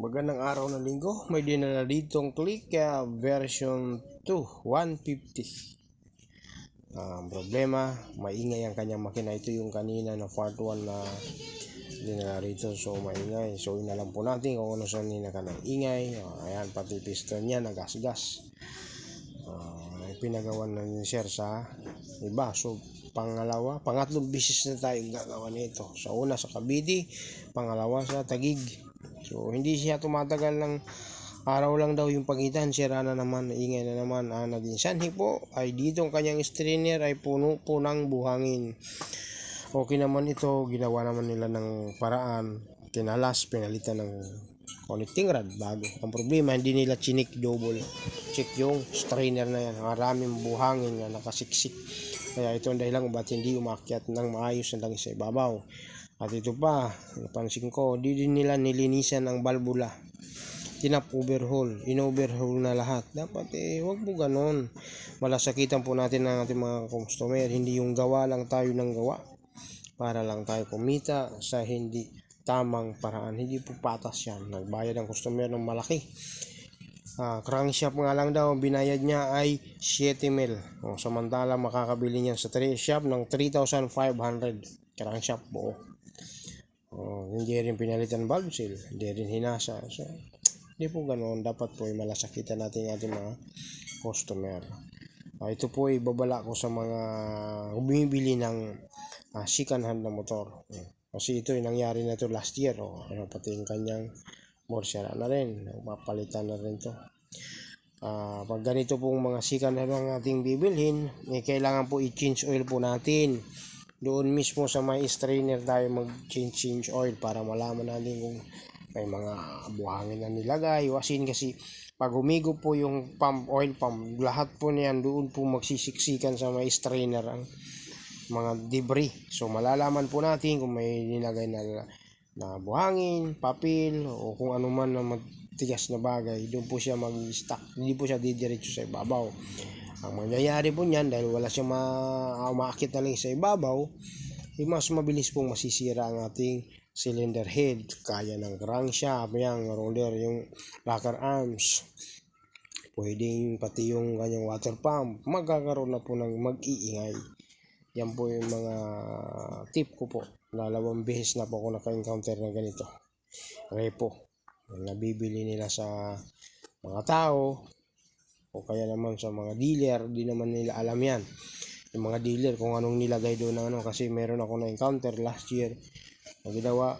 Magandang araw ng linggo. May dinala ditong click uh, version 2, 150. Ah, Ang problema, maingay ang kanyang makina. Ito yung kanina na part 1 na dinala rito. So, maingay. So, inalam po natin kung ano sa nina ka ng ingay. Ah, ayan, pati piston niya, nagasgas. Uh, pinagawan na ni Sir sa iba. So, pangalawa, pangatlong bisis na tayo gagawa nito. Sa una sa Cavite, pangalawa sa Tagig. So, hindi siya tumatagal ng araw lang daw yung pagitan. Sira na naman, ingay na naman. Ah, naging sanhi po ay dito ang kanyang strainer ay puno po ng buhangin. Okay naman ito, ginawa naman nila ng paraan. Kinalas, pinalitan ng connecting rod bago. Ang problema, hindi nila chinik double. Check yung strainer na yan. Maraming buhangin na nakasiksik. Kaya ito ang dahilan kung ba't hindi umakyat ng maayos ang langis sa ibabaw. At ito pa, napansin ko, di din nila nilinisan ang balbula. Tinap overhaul, in-overhaul na lahat. Dapat eh, wag po ganon. Malasakitan po natin ng ating mga customer. Hindi yung gawa lang tayo ng gawa. Para lang tayo kumita sa hindi tamang paraan. Hindi po patas yan. Nagbayad ang customer ng malaki. Ah, crankshaft nga lang daw, binayad niya ay 7 mil. O, samantala makakabili niyan sa 3 shop ng 3,500. Crankshaft buo. Oh, hindi rin pinalitan valve seal, hindi rin hinasa. So, hindi po ganoon. Dapat po ay malasakitan natin ating mga customer. Ah, ito po ay babala ko sa mga bumibili ng ah, second hand na motor. Hmm. Kasi ito ay nangyari na to last year. Oh, ano, pati yung kanyang morsera na rin. Mapalitan na rin to. Ah, pag ganito pong mga second hand ang ating bibilhin, eh, kailangan po i-change oil po natin doon mismo sa may strainer tayo mag-change change oil para malaman natin kung may mga buhangin na nilagay. Wasin kasi pag humigo po yung pump, oil pump, lahat po niyan doon po magsisiksikan sa may strainer ang mga debris. So malalaman po natin kung may nilagay na, na buhangin, papel, o kung ano man na magtigas na bagay. Doon po siya mag-stack. Hindi po siya didiretso sa ibabaw. Ang mangyayari po niyan dahil wala siya ma umaakit na lang sa ibabaw, ay mas mabilis pong masisira ang ating cylinder head. Kaya ng crankshaft, yung roller, yung rocker arms. Pwedeng pati yung kanyang water pump. Magkakaroon na po ng mag-iingay. Yan po yung mga tip ko po. Lalawang beses na po ako naka-encounter na ganito. Repo. Nabibili nila sa mga tao o kaya naman sa mga dealer, di naman nila alam yan. Yung mga dealer kung anong nilagay doon ng ano kasi meron ako na encounter last year na ginawa